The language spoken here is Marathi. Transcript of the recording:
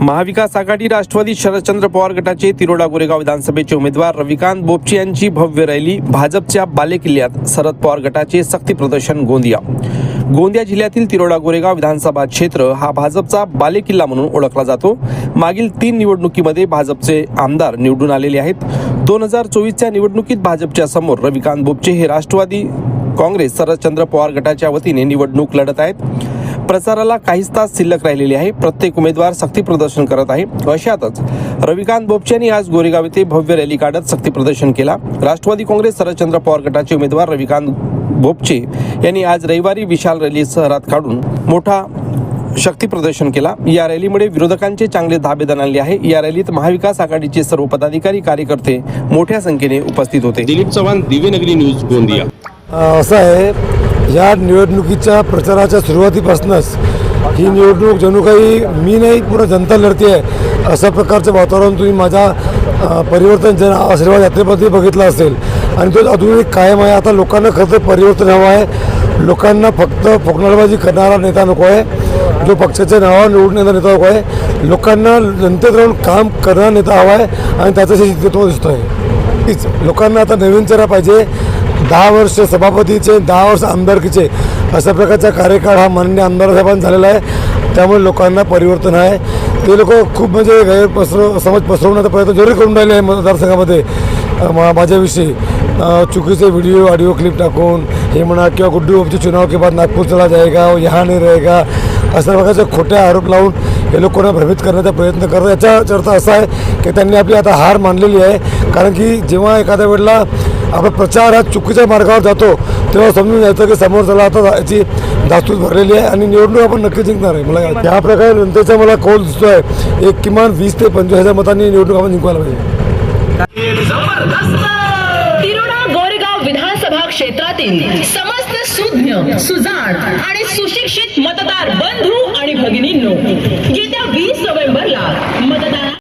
महाविकास आघाडी राष्ट्रवादी शरदचंद्र पवार गटाचे तिरोडा गोरेगाव विधानसभेचे उमेदवार रविकांत बोपचे यांची भव्य रॅली भाजपच्या बालेकिल्ल्यात शरद पवार गटाचे सक्ती प्रदर्शन गोंदिया. गोंदिया जिल्ह्यातील तिरोडा गोरेगाव विधानसभा क्षेत्र हा भाजपचा बालेकिल्ला म्हणून ओळखला जातो. मागील तीन निवडणुकीमध्ये भाजपचे आमदार निवडून आलेले आहेत. दोन हजार चोवीसच्या निवडणुकीत भाजपच्या समोर रविकांत बोपचे हे राष्ट्रवादी काँग्रेस शरदचंद्र पवार गटाच्या वतीने निवडणूक लढत आहेत. प्रचाराला काहीच तास शिल्लक राहिलेले आहे. प्रत्येक उमेदवार शक्ती प्रदर्शन करत आहे. अशातच रविकांत बोपचे यांनी आज गोरेगाव येथे भव्य रॅली काढत शक्ती प्रदर्शन केला. राष्ट्रवादी काँग्रेस शरदचंद्र पवार गटाचे उमेदवार रविकांत बोपचे यांनी आज रविवारी विशाल रॅली शहरात काढून मोठा शक्ती प्रदर्शन केला. या रॅलीमुळे विरोधकांचे चांगले धाबे दणाले आहे. या रॅलीत महाविकास आघाडीचे सर्व पदाधिकारी कार्यकर्ते मोठ्या संख्येने उपस्थित होते. दिलीप चव्हाण दिव्यनगरी न्यूज गोंदिया. असं आहे या निवडणुकीच्या प्रचाराच्या सुरुवातीपासूनच ही निवडणूक जणू काही मी नाही पूर्ण जनता लढते आहे अशा प्रकारचं वातावरण तुम्ही माझ्या परिवर्तन जन आशीर्वाद यात्रेमध्ये बघितलं असेल. आणि तो अजूनही कायम आहे. आता लोकांना खरं तर परिवर्तन हवं आहे. लोकांना फक्त फोकणारबाजी करणारा नेता नको आहे. जो पक्षाच्या नावावर निवडून येणारा नेता नको आहे. लोकांना जनतेत राहून काम करणारा नेता हवा आहे आणि त्याचं शिस्तत्व दिसतो आहे तीच लोकांना आता नवीन चेहरा पाहिजे. दहा वर्ष सभापतीचे दहा वर्ष आमदारकीचे अशा प्रकारचा कार्यकाळ हा माननीय आमदार झालेला आहे. त्यामुळे लोकांना परिवर्तन आहे. ते लोक खूप म्हणजे गैर पसरव समज पसरवण्याचा प्रयत्न जरूर करून राहिले आहे मतदारसंघामध्ये. मा- माझ्याविषयी. चुकीचे व्हिडिओ ऑडिओ क्लिप टाकून हे म्हणा किंवा गुड्डू बाबची चुनाव के बाद नागपूर चला जाएगा वो यहाँ रहेगा अशा प्रकारचे खोटे आरोप लावून हे लोकांना भ्रमित करण्याचा प्रयत्न करतात. याचा अर्थ असा आहे की त्यांनी आपली आता हार मानलेली आहे. कारण की जेव्हा एखाद्या वेळेला आपला प्रचार हा चुकीच्या मार्गावर जातो तेव्हा समजून जायचं की समोर समोरच्याला आता याची दास्तूस भरलेली आहे आणि निवडणूक आपण नक्की जिंकणार आहे. मला त्या प्रकारे नंतरचा मला कौल आहे एक किमान वीस ते पंचवीस हजार मतांनी निवडणूक आपण जिंकवायला पाहिजे. गोरेगाव विधानसभा क्षेत्रातील समस्त सुज्ञ सुजाण आणि सुशिक्षित मतदार बंधू आणि भगिनींनो